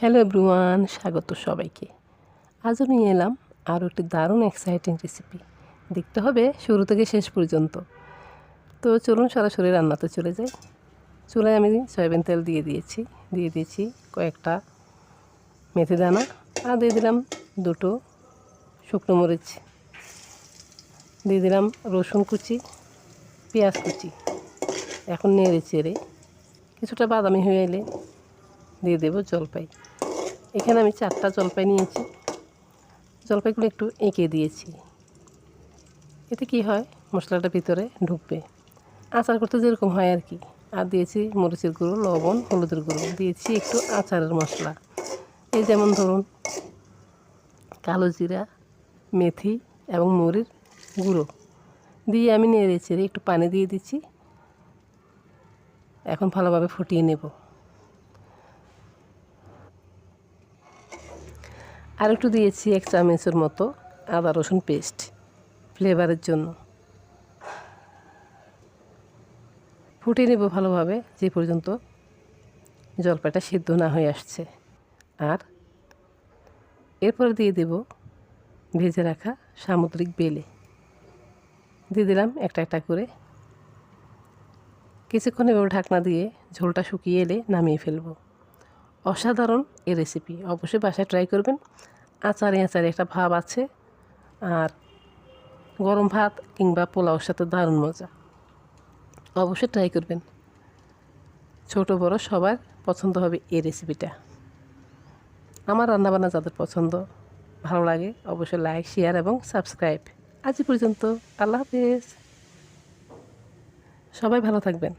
Hello everyone স্বাগত সবাইকে। আজও নিয়ে এলাম আরও একটি দারুণ এক্সাইটিং রেসিপি দেখতে হবে শুরু থেকে শেষ পর্যন্ত। তো চলুন সরাসরি রান্নাতে চলে যাই। চুলায় আমি সয়াবিন তেল দিয়ে দিয়েছি। দিয়ে দিয়েছি কয়েকটা মেথি দানা আর দিয়ে দিলাম দুটো শুকনো মরিচ। দিয়ে দিলাম রসুন কুচি, পেঁয়াজ কুচি। এখন নেড়ে চেড়ে কিছুটা বাদামি হয়ে এলে দিয়ে দেবো জলপাই। এখানে আমি চারটা জলপাই নিয়েছি। জলপাইগুলো একটু এঁকে দিয়েছি। এতে কি হয়? মশলাটা ভিতরে ঢুকবে। আচার করতে যেরকম হয় আর কি। আর দিয়েছি মরিচের গুঁড়ো, লবণ, হলুদের গুঁড়ো। দিয়েছি একটু আচারের মশলা। এই যেমন ধরুন, কালো জিরা, মেথি এবং মরির গুঁড়ো। দিয়ে আমি নেড়ে চেড়ে একটু পানি দিয়ে দিচ্ছি। এখন ভালোভাবে ফুটিয়ে নেব। আর একটু দিয়েছি এক চামচের মতো আদা, রসুন পেস্ট ফ্লেভারের জন্য। ফুটিয়ে নেব ভালোভাবে, যে পর্যন্ত জলপাইটা সিদ্ধ না হয়ে আসছে। আর এরপরে দিয়ে দেব ভেজে রাখা সামুদ্রিক বেলে। দিয়ে দিলাম একটা একটা করে। কিছুক্ষণ এভাবে ঢাকনা দিয়ে ঝোলটা শুকিয়ে এলে নামিয়ে ফেলব। অসাধারণ এই রেসিপি অবশ্যই বাসায় ট্রাই করবেন। আচারে আচারে একটা ভাব আছে, আর গরম ভাত কিংবা পোলাওর সাথে দারুণ মজা। অবশ্যই ট্রাই করবেন। ছোট, বড়, সবার পছন্দ হবে এই রেসিপিটা আমার রান্নাবান্না যাদের পছন্দ, ভালো লাগে, অবশ্যই লাইক শেয়ার এবং সাবস্ক্রাইব আজ পর্যন্ত, আল্লাহ হাফেজ। সবাই ভালো থাকবেন।